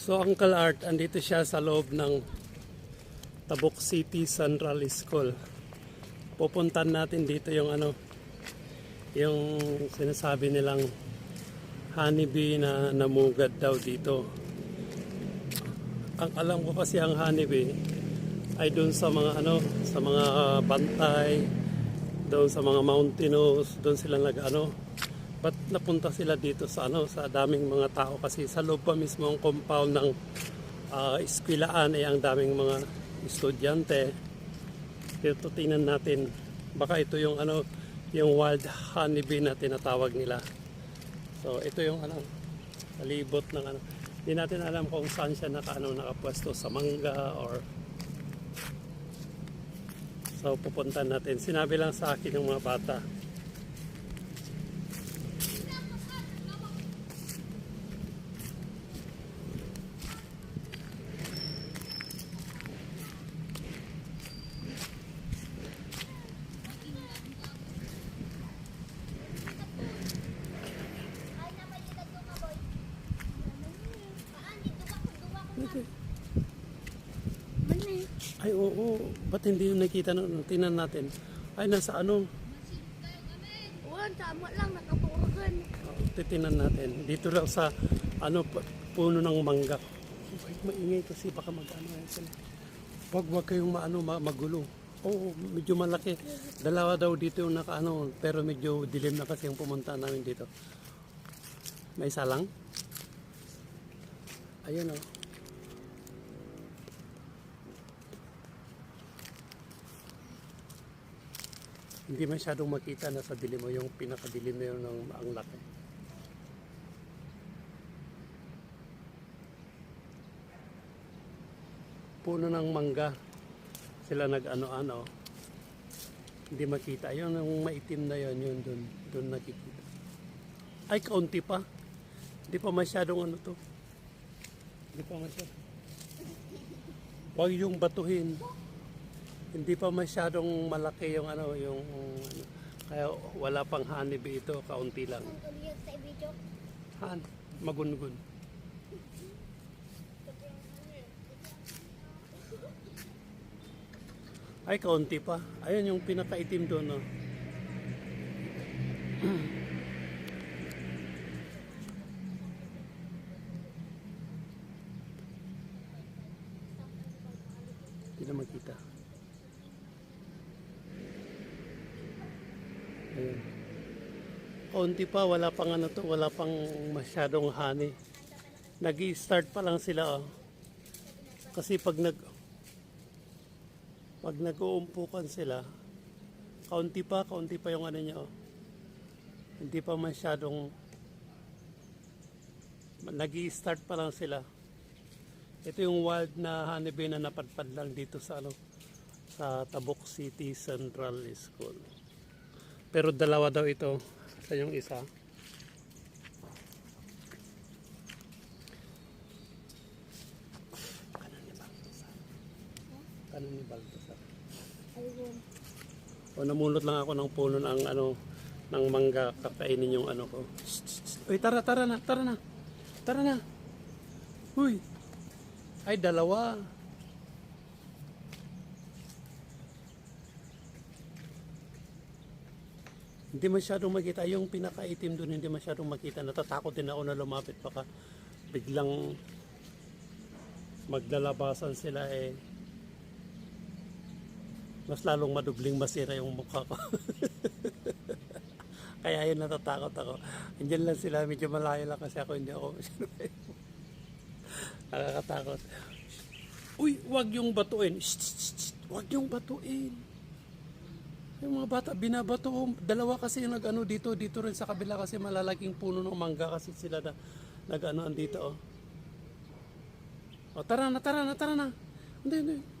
So Uncle Art, andito siya sa loob ng Tabuk City Central School. Pupuntan natin dito yung ano, yung sinasabi nilang honeybee na namugad daw dito. Ang alam ko kasi ang honeybee ay doon sa mga ano, sa mga bantay, doon sa mga mountainous, doon sila nag ano, Ba't napunta sila dito sa ano sa daming mga tao kasi sa loob pa mismo ang compound ng uh, eskwilaan ay ang daming mga estudyante. Dito tingnan natin baka ito yung ano yung wild honeybee na tinatawag nila. So ito yung ano palibot ng ano. Hindi natin alam kung saan siya naka, ano, nakapwesto sa mangga or So pupuntan natin. Sinabi lang sa akin ng mga bata. Ay, oo. Ba't hindi yung nakita nun? Tingnan natin. Ay, nasa ano? Wan, tama lang, nakapuragan. Oh, Titinan natin. Dito lang sa ano, puno ng mangga. Ay, maingay kasi baka mag-ano yan sila. Wag, wag kayong maano, ma- magulo. Oo, medyo malaki. Dalawa daw dito yung nakaano, pero medyo dilim na kasi yung pumunta namin dito. May isa lang? Ayun oh. Hindi masyadong makita na sa dilim mo yung pinakadilim na yun ng ang laki. Puno ng mangga. Sila nag-ano-ano. Hindi makita. Yun yung maitim na yun, yun dun, dun nakikita. Ay, kaunti pa. Hindi pa masyadong ano to. Hindi pa masyadong. Huwag yung batuhin hindi pa masyadong malaki yung ano yung ano, kaya wala pang honeybee ito kaunti lang. Han magungun. Ay kaunti pa. Ayun yung pinakaitim doon no? Hindi na makita Ayun. Kaunti pa, wala pang ano to, wala pang masyadong honey. nag start pa lang sila oh. Kasi pag nag pag nag-uumpukan sila, kaunti pa, kaunti pa yung ano niya oh. Hindi pa masyadong nag start pa lang sila. Ito yung wild na honeybee na napadpad lang dito sa ano sa Tabuk City Central School. Pero dalawa daw ito sa yung isa. Kanan ni Baltasar. Kanan ni Baltasar. O namulot lang ako ng puno ng ano ng mangga kakainin yung ano ko. Uy, tara, tara na, tara na. Tara na. Uy. Ay, dalawa. Hindi masyadong makita. Yung pinakaitim doon, hindi masyadong makita. Natatakot din ako na lumapit. Baka biglang maglalabasan sila eh. Mas lalong madubling masira yung mukha ko. Kaya yun natatakot ako. Andiyan lang sila, medyo malayo lang kasi ako hindi ako Nakakatakot. Uy, wag yung batuin. Shh, shh, shh. Wag yung batuin. Yung mga bata, binabato. Dalawa kasi yung nag-ano dito, dito rin sa kabila kasi malalaking puno ng mangga kasi sila na nag-ano dito. Oh. oh, tara na, tara na, tara na. Hindi, hindi.